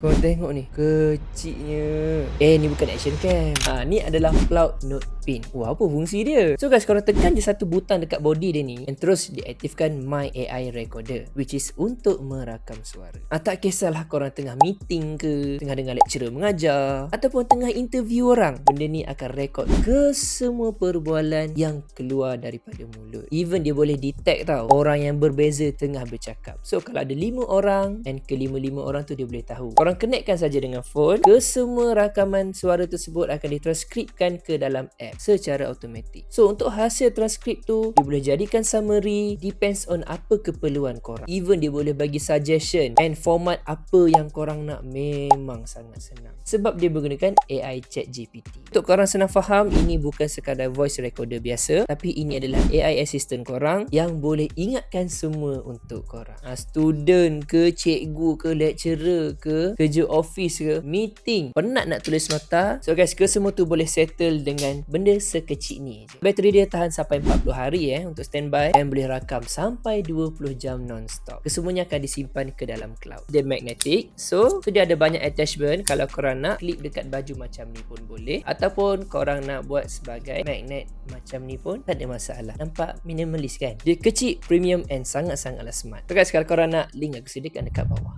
Kau tengok ni Kecilnya. Eh ni bukan action cam. Ha, Ni adalah cloud note pin. Wah apa fungsi dia? So guys korang tekan je satu butang dekat body dia ni And terus diaktifkan My AI Recorder Which is untuk merakam suara. Ha, Tak kisahlah korang tengah meeting ke Tengah dengar lecturer mengajar Ataupun tengah interview orang Benda ni akan record ke semua perbualan Yang keluar daripada mulut. Even dia boleh detect tau Orang yang berbeza tengah bercakap. So kalau ada lima orang And kelima-lima orang tu dia boleh tahu. Korang connectkan saja dengan phone Ke semua rakaman suara tersebut Akan ditranskripkan ke dalam app Secara automatik. So untuk hasil transkrip tu Dia boleh jadikan summary Depends on apa keperluan korang. Even dia boleh bagi suggestion And format apa yang korang nak Memang sangat senang. Sebab dia menggunakan AI chat GPT Untuk korang senang faham Ini bukan sekadar voice recorder biasa Tapi ini adalah AI assistant korang Yang boleh ingatkan semua untuk korang. Ha, Student ke Cikgu ke Lecturer ke Kerja office ke Meeting Penat nak tulis nota So guys ke semua tu boleh settle Dengan benda sekecil ni je. Bateri dia tahan sampai 40 hari eh Untuk standby Dan boleh rakam sampai 20 jam non-stop. Kesemuanya akan disimpan ke dalam cloud. Dia magnetic So, so dia ada banyak attachment. Kalau korang nak Klip dekat baju macam ni pun boleh Ataupun korang nak buat sebagai Magnet macam ni pun Tak ada masalah. Nampak minimalis kan? Dia kecil, premium and sangat-sangatlah smart. So guys kalau korang nak Link aku sediakan dekat bawah